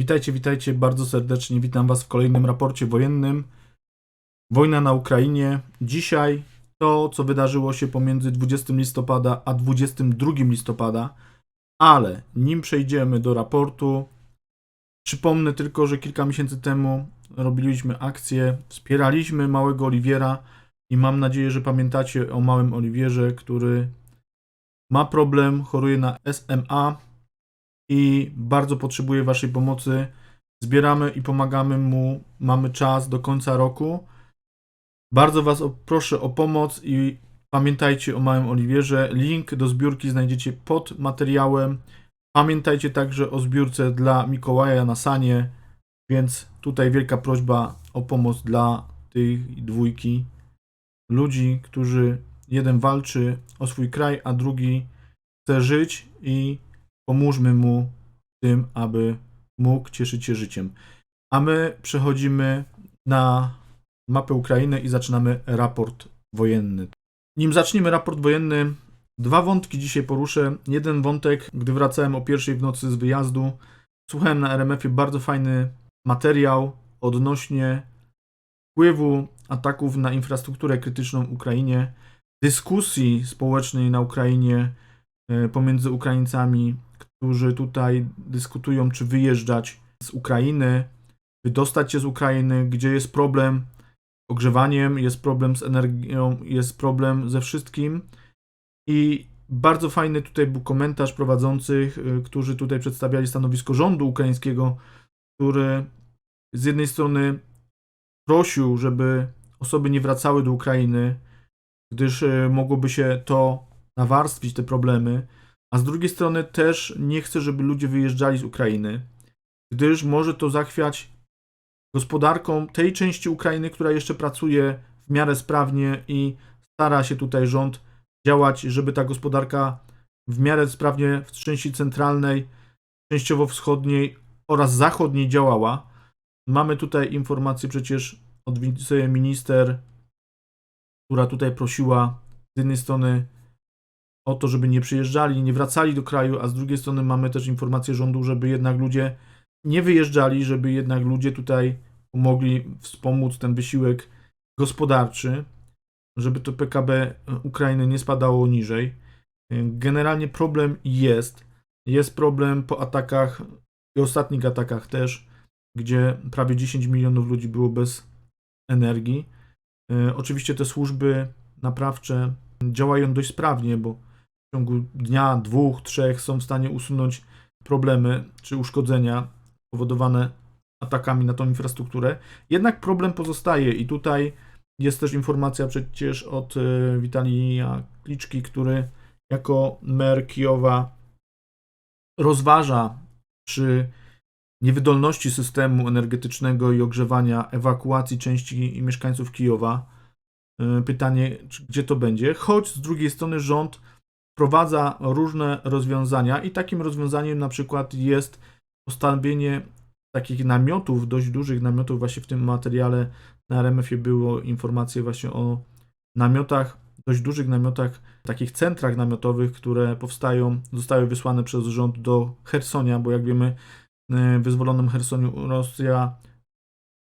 Witajcie, witajcie bardzo serdecznie. Witam Was w kolejnym raporcie wojennym. Wojna na Ukrainie. Dzisiaj to, co wydarzyło się pomiędzy 20 listopada a 22 listopada, ale nim przejdziemy do raportu, przypomnę tylko, że kilka miesięcy temu robiliśmy akcję, wspieraliśmy małego Oliwiera i mam nadzieję, że pamiętacie o małym Oliwierze, który ma problem, choruje na SMA i bardzo potrzebuje Waszej pomocy. Zbieramy i pomagamy mu. Mamy czas do końca roku. Bardzo Was proszę o pomoc i pamiętajcie o małym Oliwierze. Link do zbiórki znajdziecie pod materiałem. Pamiętajcie także o zbiórce dla Mikołaja na Sanie, więc tutaj wielka prośba o pomoc dla tej dwójki ludzi, którzy jeden walczy o swój kraj, a drugi chce żyć i pomóżmy mu w tym, aby mógł cieszyć się życiem. A my przechodzimy na mapę Ukrainy i zaczynamy raport wojenny. Nim zaczniemy raport wojenny, dwa wątki dzisiaj poruszę. Jeden wątek, gdy wracałem o pierwszej w nocy z wyjazdu, słuchałem na RMF-ie bardzo fajny materiał odnośnie wpływu ataków na infrastrukturę krytyczną w Ukrainie, dyskusji społecznej na Ukrainie e, pomiędzy Ukraińcami, którzy tutaj dyskutują, czy wyjeżdżać z Ukrainy, wydostać się z Ukrainy, gdzie jest problem z ogrzewaniem, jest problem z energią, jest problem ze wszystkim. I bardzo fajny tutaj był komentarz prowadzących, y, którzy tutaj przedstawiali stanowisko rządu ukraińskiego, który z jednej strony prosił, żeby osoby nie wracały do Ukrainy, gdyż y, mogłoby się to nawarstwić, te problemy, a z drugiej strony też nie chce, żeby ludzie wyjeżdżali z Ukrainy, gdyż może to zachwiać gospodarką tej części Ukrainy, która jeszcze pracuje w miarę sprawnie i stara się tutaj rząd działać, żeby ta gospodarka w miarę sprawnie w części centralnej, częściowo wschodniej oraz zachodniej działała. Mamy tutaj informację przecież od wiceminister, która tutaj prosiła z jednej strony o to, żeby nie przyjeżdżali, nie wracali do kraju, a z drugiej strony mamy też informację rządu, żeby jednak ludzie nie wyjeżdżali, żeby jednak ludzie tutaj mogli wspomóc ten wysiłek gospodarczy, żeby to PKB Ukrainy nie spadało niżej. Generalnie problem jest. Jest problem po atakach i ostatnich atakach też, gdzie prawie 10 milionów ludzi było bez energii. E, Oczywiście te służby naprawcze działają dość sprawnie, bo w ciągu dnia, dwóch, trzech są w stanie usunąć problemy czy uszkodzenia powodowane atakami na tą infrastrukturę. Jednak problem pozostaje i tutaj jest też informacja przecież od e, Witalija Kliczki, który jako mer Kijowa rozważa przy niewydolności systemu energetycznego i ogrzewania ewakuacji części mieszkańców Kijowa. E, Pytanie, gdzie to będzie, choć z drugiej strony rząd wprowadza różne rozwiązania i takim rozwiązaniem na przykład jest postawienie takich namiotów, dość dużych namiotów, właśnie w tym materiale na RMF-ie było informacje właśnie o namiotach, dość dużych namiotach, takich centrach namiotowych, które powstają, zostały wysłane przez rząd do Hersonia, bo jak wiemy, e, w wyzwolonym Hersoniu Rosja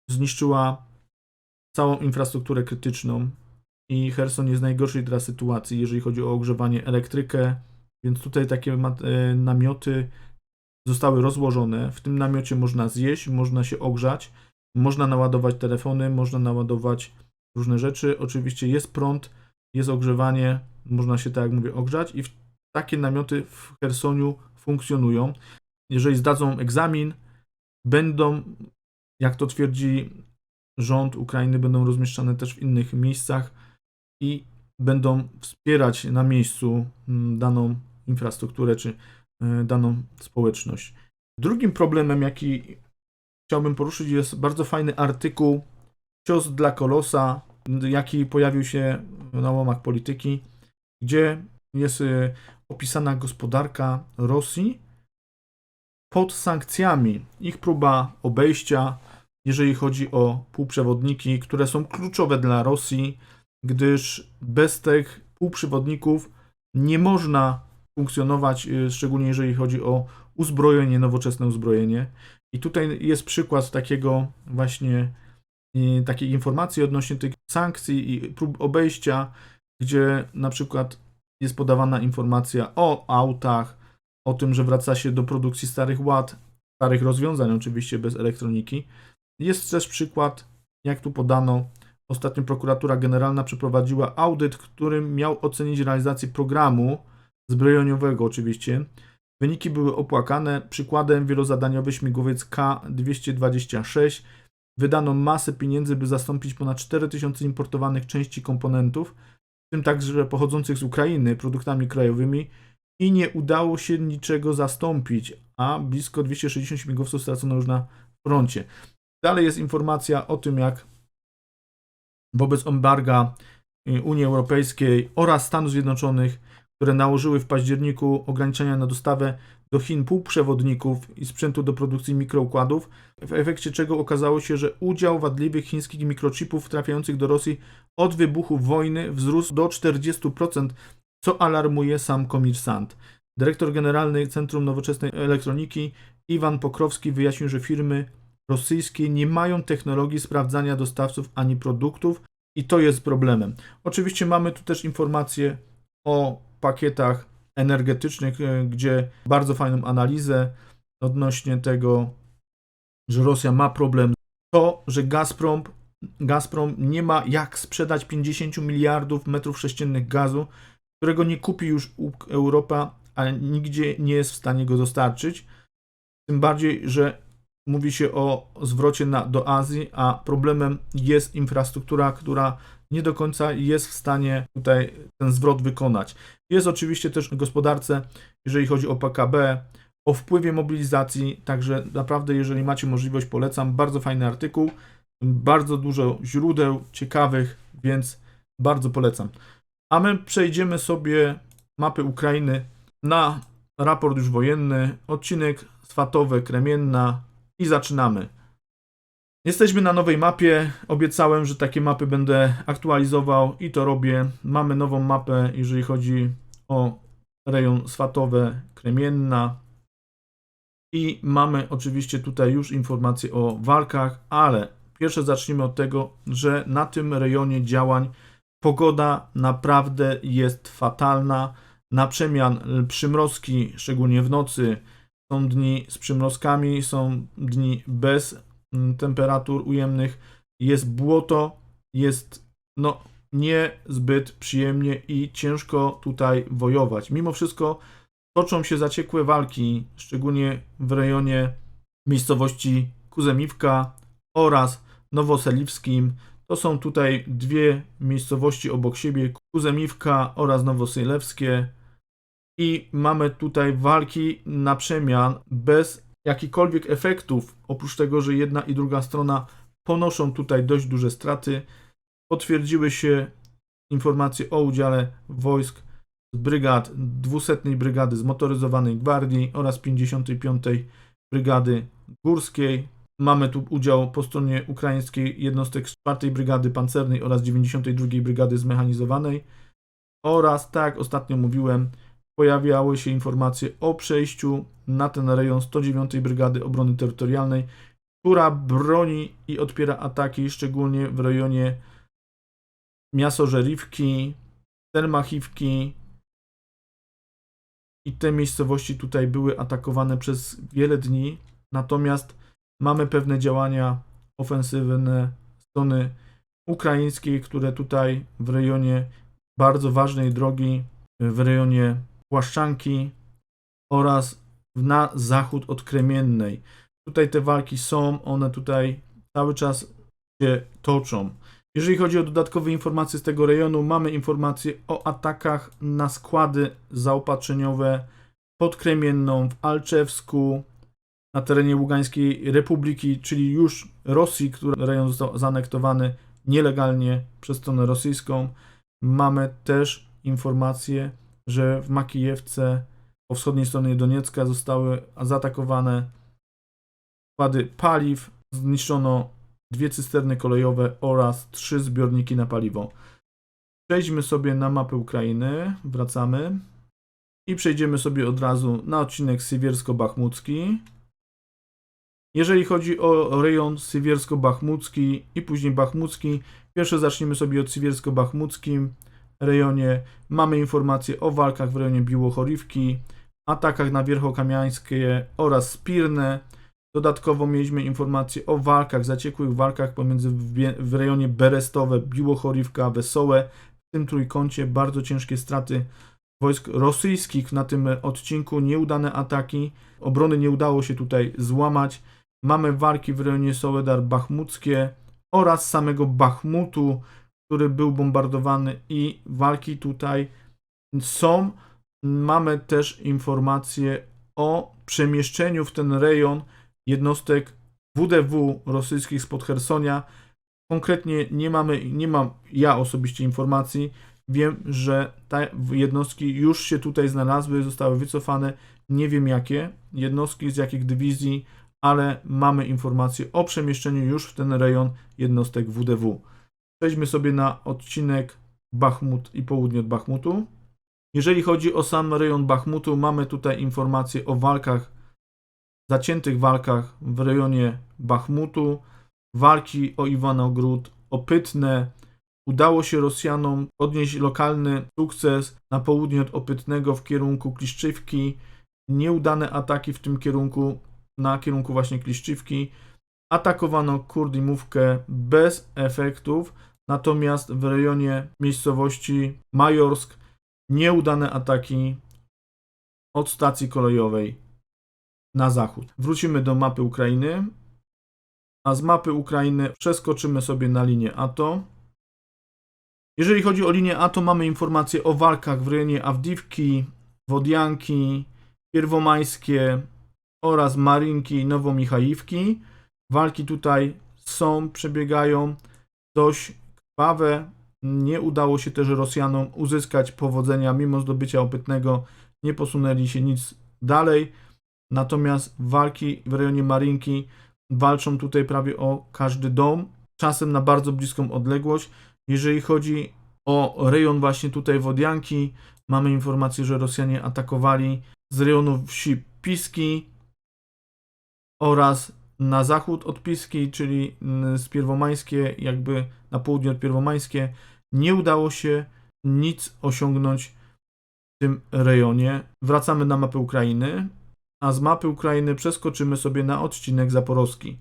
zniszczyła całą infrastrukturę krytyczną i Herson jest najgorszej teraz sytuacji, jeżeli chodzi o ogrzewanie, elektrykę, więc tutaj takie e, namioty zostały rozłożone. W tym namiocie można zjeść, można się ogrzać, można naładować telefony, można naładować różne rzeczy. Oczywiście jest prąd, jest ogrzewanie, można się, tak jak mówię, ogrzać i takie namioty w Hersoniu funkcjonują. Jeżeli zdadzą egzamin, będą, jak to twierdzi rząd Ukrainy, będą rozmieszczane też w innych miejscach i będą wspierać na miejscu mm, daną infrastrukturę czy y, daną społeczność. Drugim problemem, jaki chciałbym poruszyć, jest bardzo fajny artykuł Cios dla Kolosa, jaki pojawił się na łamach polityki, gdzie jest y, opisana gospodarka Rosji pod sankcjami, ich próba obejścia, jeżeli chodzi o półprzewodniki, które są kluczowe dla Rosji, gdyż bez tych półprzewodników nie można funkcjonować, y, szczególnie jeżeli chodzi o uzbrojenie, nowoczesne uzbrojenie. I tutaj jest przykład takiego właśnie y, takiej informacji odnośnie tych sankcji i prób obejścia, gdzie na przykład jest podawana informacja o autach, o tym, że wraca się do produkcji starych ład, starych rozwiązań, oczywiście bez elektroniki. Jest też przykład, jak tu podano, ostatnio prokuratura generalna przeprowadziła audyt, którym miał ocenić realizację programu zbrojeniowego oczywiście. Wyniki były opłakane. Przykładem wielozadaniowy śmigłowiec K-226 wydano masę pieniędzy, by zastąpić ponad 4000 importowanych części komponentów, w tym także pochodzących z Ukrainy, produktami krajowymi i nie udało się niczego zastąpić, a blisko 260 śmigłowców stracono już na froncie. Dalej jest informacja o tym, jak wobec embarga y, Unii Europejskiej oraz Stanów Zjednoczonych, które nałożyły w październiku ograniczenia na dostawę do Chin półprzewodników i sprzętu do produkcji mikroukładów, w efekcie czego okazało się, że udział wadliwych chińskich mikrochipów trafiających do Rosji od wybuchu wojny wzrósł do 40%, co alarmuje sam komersant. Dyrektor generalny Centrum Nowoczesnej Elektroniki Iwan Pokrowski wyjaśnił, że firmy rosyjskie nie mają technologii sprawdzania dostawców ani produktów i to jest problemem. Oczywiście mamy tu też informacje o pakietach energetycznych, e, gdzie bardzo fajną analizę odnośnie tego, że Rosja ma problem. To, że Gazprom, Gazprom nie ma jak sprzedać 50 miliardów metrów sześciennych gazu, którego nie kupi już Europa, a nigdzie nie jest w stanie go dostarczyć. Tym bardziej, że mówi się o zwrocie na, do Azji, a problemem jest infrastruktura, która nie do końca jest w stanie tutaj ten zwrot wykonać. Jest oczywiście też w gospodarce, jeżeli chodzi o PKB, o wpływie mobilizacji, także naprawdę jeżeli macie możliwość polecam, bardzo fajny artykuł, bardzo dużo źródeł ciekawych, więc bardzo polecam. A my przejdziemy sobie mapy Ukrainy na raport już wojenny, odcinek swatowy, Kremienna i zaczynamy. Jesteśmy na nowej mapie. Obiecałem, że takie mapy będę aktualizował i to robię. Mamy nową mapę, jeżeli chodzi o rejon swatowe Kremienna. I mamy oczywiście tutaj już informacje o walkach, ale pierwsze zacznijmy od tego, że na tym rejonie działań pogoda naprawdę jest fatalna. Na przemian przymrozki, szczególnie w nocy, są dni z przymrozkami, są dni bez mm, temperatur ujemnych, jest błoto, jest no niezbyt przyjemnie i ciężko tutaj wojować. Mimo wszystko toczą się zaciekłe walki, szczególnie w rejonie miejscowości Kuzemiwka oraz Nowoseliwskim. To są tutaj dwie miejscowości obok siebie, Kuzemiwka oraz Nowosylewskie i mamy tutaj walki na przemian bez jakichkolwiek efektów, oprócz tego, że jedna i druga strona ponoszą tutaj dość duże straty. Potwierdziły się informacje o udziale wojsk z brygad 200 Brygady Zmotoryzowanej Gwardii oraz 55 Brygady Górskiej. Mamy tu udział po stronie ukraińskiej jednostek 4 Brygady Pancernej oraz 92 Brygady Zmechanizowanej oraz, tak jak ostatnio mówiłem, pojawiały się informacje o przejściu na ten rejon 109 Brygady Obrony Terytorialnej, która broni i odpiera ataki, szczególnie w rejonie Miasożerivki, Telmachiwki. I te miejscowości tutaj były atakowane przez wiele dni, natomiast mamy pewne działania ofensywne strony ukraińskiej, które tutaj w rejonie bardzo ważnej drogi, w rejonie Płaszczanki oraz na zachód od Kremiennej. Tutaj te walki są, one tutaj cały czas się toczą. Jeżeli chodzi o dodatkowe informacje z tego rejonu, mamy informacje o atakach na składy zaopatrzeniowe pod Kremienną, w Alczewsku, na terenie Ługańskiej Republiki, czyli już Rosji, który rejon został zanektowany nielegalnie przez stronę rosyjską. Mamy też informacje że w Makijewce po wschodniej stronie Doniecka zostały zaatakowane składy paliw, zniszczono dwie cysterny kolejowe oraz trzy zbiorniki na paliwo. Przejdźmy sobie na mapę Ukrainy, wracamy i przejdziemy sobie od razu na odcinek Siewiersko-Bachmucki. Jeżeli chodzi o rejon sywiersko-bachmucki i później bachmucki, pierwsze zaczniemy sobie od sywiersko-bachmuckim rejonie. Mamy informacje o walkach w rejonie Biłochorivki, atakach na Wierchokamiańskie oraz Spirne. Dodatkowo mieliśmy informacje o walkach, zaciekłych walkach pomiędzy w, rejonie Berestowe, Biłochorivka, Wesołe. W tym trójkącie bardzo ciężkie straty wojsk rosyjskich na tym odcinku, nieudane ataki. Obrony nie udało się tutaj złamać. Mamy walki w rejonie Soledar Bachmuckie oraz samego Bachmutu, który był bombardowany i walki tutaj są. Mamy też informacje o przemieszczeniu w ten rejon jednostek WDW rosyjskich spod Hersonia. Konkretnie nie mamy, nie mam ja osobiście informacji. Wiem, że te jednostki już się tutaj znalazły, zostały wycofane. Nie wiem jakie jednostki, z jakich dywizji, ale mamy informacje o przemieszczeniu już w ten rejon jednostek WDW. Przejdźmy sobie na odcinek Bachmut i południe od Bachmutu. Jeżeli chodzi o sam rejon Bachmutu, mamy tutaj informacje o walkach, zaciętych walkach w rejonie Bachmutu, walki o Iwanogród, o Pytne. Udało się Rosjanom odnieść lokalny sukces na południe od Opytnego w kierunku Kliszczywki. Nieudane ataki w tym kierunku, na kierunku właśnie Kliszczywki. Atakowano Kurdimówkę bez efektów, natomiast w rejonie miejscowości Majorsk nieudane ataki od stacji kolejowej na zachód. Wrócimy do mapy Ukrainy, a z mapy Ukrainy przeskoczymy sobie na linię ATO. Jeżeli chodzi o linię ATO, mamy informacje o walkach w rejonie Awdiwki, Wodianki, Pierwomajskie oraz Marinki i. Walki tutaj są, przebiegają dość krwawe. Nie udało się też Rosjanom uzyskać powodzenia, mimo zdobycia opytnego nie posunęli się nic dalej. Natomiast walki w rejonie Marinki walczą tutaj prawie o każdy dom, czasem na bardzo bliską odległość. Jeżeli chodzi o rejon właśnie tutaj Wodianki, mamy informację, że Rosjanie atakowali z rejonu wsi Piski oraz na zachód od Piski, czyli mm, z Pierwomańskie, jakby na południe od Pierwomańskie. Nie udało się nic osiągnąć w tym rejonie. Wracamy na mapę Ukrainy, a z mapy Ukrainy przeskoczymy sobie na odcinek zaporowski.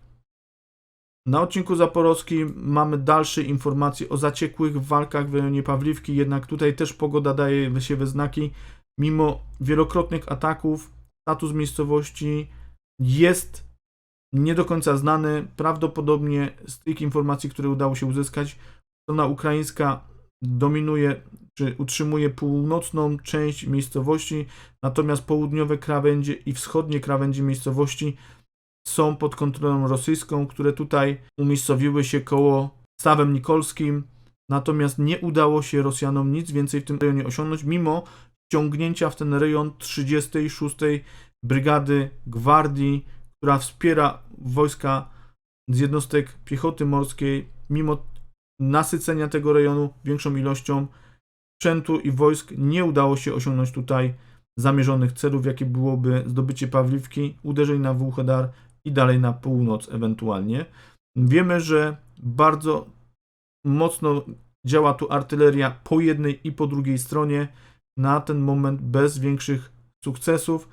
Na odcinku zaporowskim mamy dalsze informacje o zaciekłych walkach w rejonie Pawliwki, jednak tutaj też pogoda daje się we znaki. Mimo wielokrotnych ataków, status miejscowości jest nie do końca znany. Prawdopodobnie z tych informacji, które udało się uzyskać, strona ukraińska dominuje czy utrzymuje północną część miejscowości, natomiast południowe krawędzie i wschodnie krawędzie miejscowości są pod kontrolą rosyjską, które tutaj umiejscowiły się koło stawem nikolskim, natomiast nie udało się Rosjanom nic więcej w tym rejonie osiągnąć, mimo wciągnięcia w ten rejon 36. Brygady Gwardii, która wspiera wojska z jednostek piechoty morskiej, mimo nasycenia tego rejonu większą ilością sprzętu i wojsk nie udało się osiągnąć tutaj zamierzonych celów, jakie byłoby zdobycie Pawliwki, uderzenie na Wuchedar i dalej na północ ewentualnie. Wiemy, że bardzo mocno działa tu artyleria po jednej i po drugiej stronie. Na ten moment bez większych sukcesów.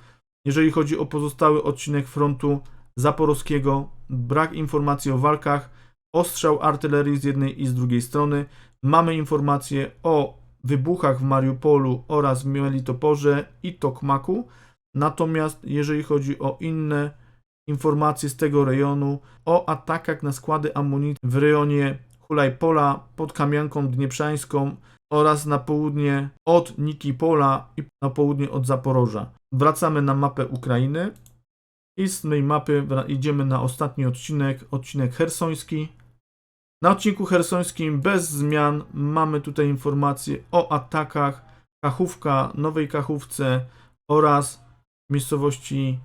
Jeżeli chodzi o pozostały odcinek frontu zaporowskiego, brak informacji o walkach, ostrzał artylerii z jednej i z drugiej strony. Mamy informacje o wybuchach w Mariupolu oraz Melitoporze i Tokmaku. Natomiast jeżeli chodzi o inne informacje z tego rejonu, o atakach na składy amunicji w rejonie Hulajpola pod Kamianką Dnieprzańską oraz na południe od Nikipola i na południe od Zaporoża. Wracamy na mapę Ukrainy i z tej mapy idziemy na ostatni odcinek, odcinek hersoński. Na odcinku hersońskim bez zmian mamy tutaj informacje o atakach Kachówka, Nowej Kachówce oraz miejscowości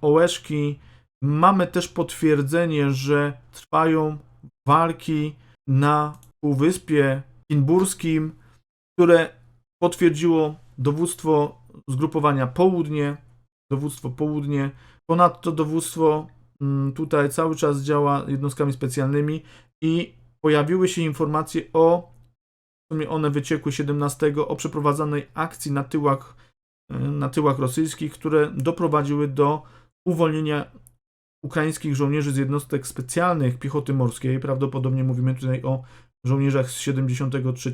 Ołeszki. Mamy też potwierdzenie, że trwają walki na Półwyspie Kinburskim, które potwierdziło dowództwo zgrupowania Południe, dowództwo Południe. Ponadto dowództwo mm, tutaj cały czas działa jednostkami specjalnymi i pojawiły się informacje o, w sumie one wyciekły 17, o przeprowadzanej akcji na tyłach, y, na tyłach rosyjskich, które doprowadziły do uwolnienia ukraińskich żołnierzy z jednostek specjalnych piechoty morskiej. Prawdopodobnie mówimy tutaj o żołnierzach z 73,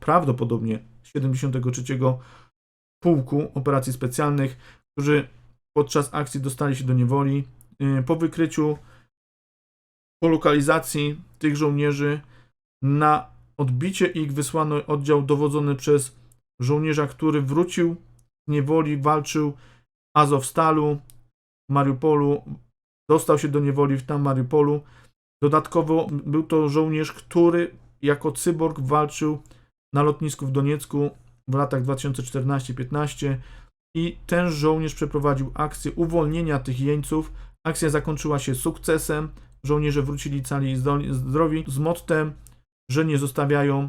prawdopodobnie 73 Pułku Operacji Specjalnych, którzy podczas akcji dostali się do niewoli. Yy, Po wykryciu, po lokalizacji tych żołnierzy na odbicie ich wysłano oddział dowodzony przez żołnierza, który wrócił z niewoli, walczył w Azowstalu, Mariupolu, dostał się do niewoli w tam Mariupolu. Dodatkowo był to żołnierz, który jako cyborg walczył na lotnisku w Doniecku w latach 2014-15 i ten żołnierz przeprowadził akcję uwolnienia tych jeńców. Akcja zakończyła się sukcesem. Żołnierze wrócili cali i zdrowi z mottem, że nie zostawiają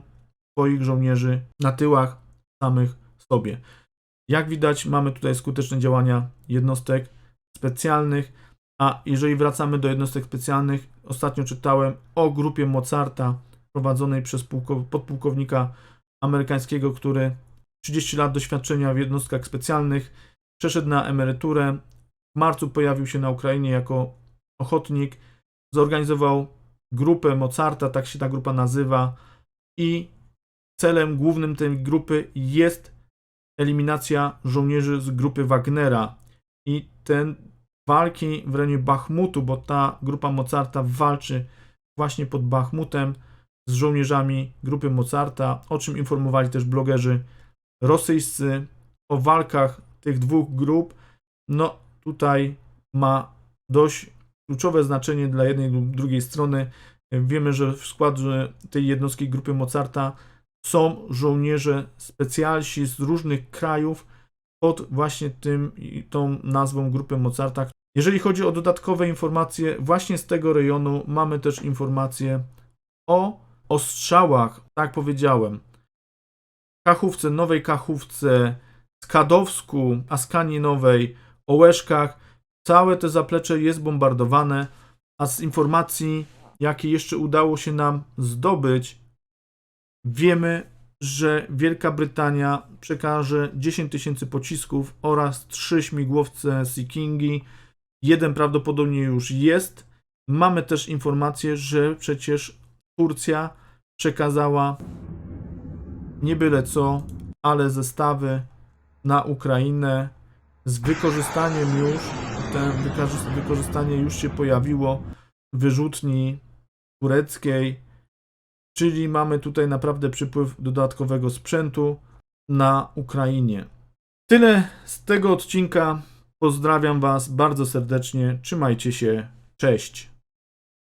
swoich żołnierzy na tyłach samych sobie. Jak widać, mamy tutaj skuteczne działania jednostek specjalnych. A jeżeli wracamy do jednostek specjalnych, ostatnio czytałem o grupie Mozarta prowadzonej przez pułko- podpułkownika amerykańskiego, który 30 lat doświadczenia w jednostkach specjalnych, przeszedł na emeryturę. W marcu pojawił się na Ukrainie jako ochotnik, zorganizował grupę Mozarta, tak się ta grupa nazywa, i celem głównym tej grupy jest eliminacja żołnierzy z grupy Wagnera. I ten walki w rejonie Bachmutu, bo ta grupa Mozarta walczy właśnie pod Bachmutem z żołnierzami grupy Mozarta, o czym informowali też blogerzy rosyjscy o walkach tych dwóch grup. No tutaj ma dość kluczowe znaczenie dla jednej lub drugiej strony. Wiemy, że w składzie tej jednostki grupy Mozarta są żołnierze specjalsi z różnych krajów pod właśnie tym, tą nazwą grupy Mozarta. Jeżeli chodzi o dodatkowe informacje, właśnie z tego rejonu mamy też informacje o ostrzałach, tak jak powiedziałem, Kachówce, Nowej Kachówce, Skadowsku, Askanii Nowej, Ołeszkach. Całe to zaplecze jest bombardowane, a z informacji, jakie jeszcze udało się nam zdobyć, wiemy, że Wielka Brytania przekaże 10 tysięcy pocisków oraz 3 śmigłowce Sea Kingi. Jeden prawdopodobnie już jest. Mamy też informację, że przecież Turcja przekazała nie byle co, ale zestawy na Ukrainę z wykorzystaniem już, wykorzystanie już się pojawiło wyrzutni tureckiej, czyli mamy tutaj naprawdę przypływ dodatkowego sprzętu na Ukrainie. Tyle z tego odcinka. Pozdrawiam Was bardzo serdecznie. Trzymajcie się. Cześć.